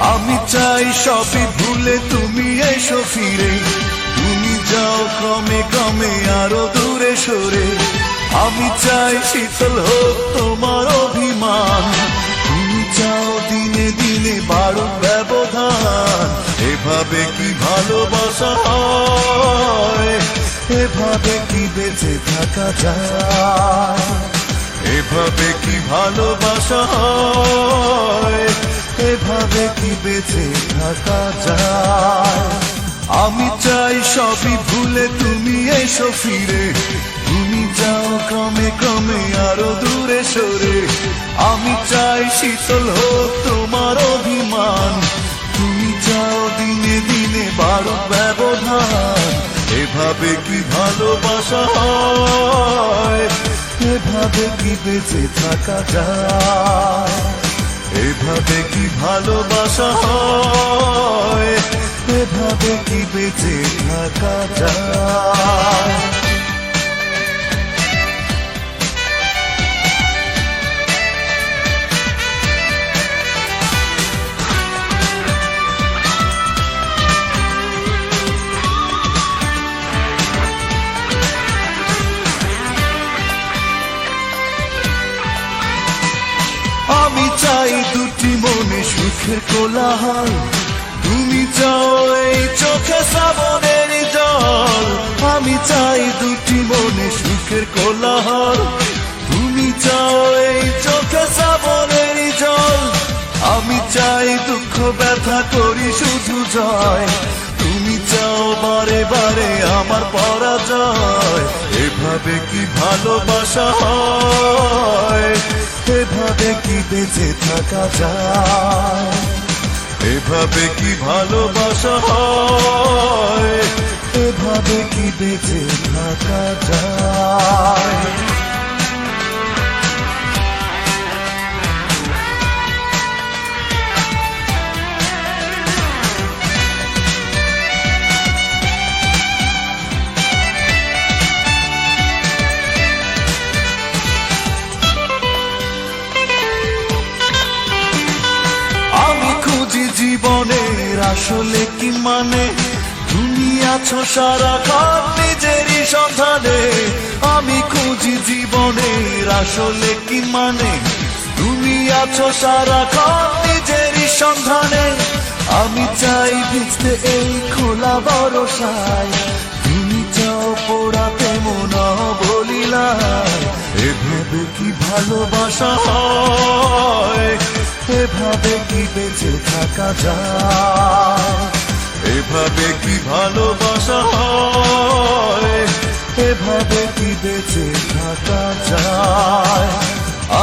আমি চাই সবই ভুলে তুমি এসো ফিরে। তুমি যাও ক্রমে ক্রমে আরও দূরে সরে। আমি চাই শীতল হোক তোমার অভিমান। তুমি চাও দিনে দিনে বাড়ো ব্যবধান। এভাবে কি ভালোবাসা হয়? এভাবে কি বেঁচে থাকা যায়? এভাবে কি ভালোবাসা হয়? এভাবে কি বেঁচে থাকা যায়? আমি চাই সবই ভুলে তুমি এসো ফিরে। তুমি যাও ক্রমে ক্রমে আরও দূরে সরে। আমি চাই শীতল হোক তোমার অভিমান। তুমি যাও দিনে দিনে বারো ব্যবধান। এভাবে কি ভালোবাসা হয়? এভাবে কি বেঁচে থাকা যায়? এভাবে কি ভালোবাসা হয়? এভাবে কি বেঁচে থাকা যায়? দুটি মনে সুখের কোলাহল। তুমি চাও এই চোখে শ্রাবণের জল। আমি চাই দুটি মনে সুখের কোলাহল। তুমি চাও এই চোখে শ্রাবণের জল। আমি চাই দুঃখ ব্যথা করি শুধু জয়। তুমি চাও বারে বারে আমার পরাজয়। এভাবে কি ভালোবাসা হয়? এভাবে কি বেঁচে থাকা যায়? এভাবে কি ভালোবাসা হয়? এভাবে কি বেঁচে থাকা যায়? জীবনের আসলে কি মানে? তুমি আছো সারা ঘর নিজেরই সন্ধানে। আমি খুঁজি জীবনের আসলে কি মানে? তুমি আছো সারা ঘর নিজেরই সন্ধানে। আমি চাই ভিজতে এই খোলা ভরসায়। তুমি চাও পোড়াতে মন বলিলায় এভাবে কি ভালোবাসা হয়? এভাবে কি বেঁচে থাকা যায়? এভাবে কি ভালোবাসা এভাবে কি বেঁচে থাকা যায়?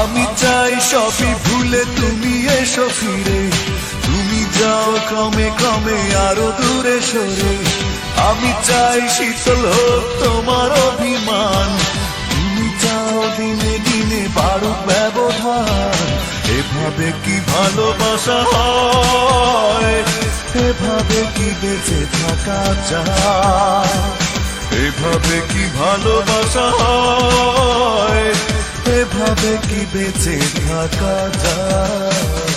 আমি চাই সবই ভুলে তুমি এসো ফিরে। তুমি যাও ক্রমে ক্রমে আরও দূরে সরে। আমি চাই শীতল হোক তোমার অভিমান। কি ভালোবাসা হয়? এভাবে কি বেঁচে থাকা যায়? এভাবে কি ভালোবাসা হয়? এভাবে কি বেঁচে থাকা যায়?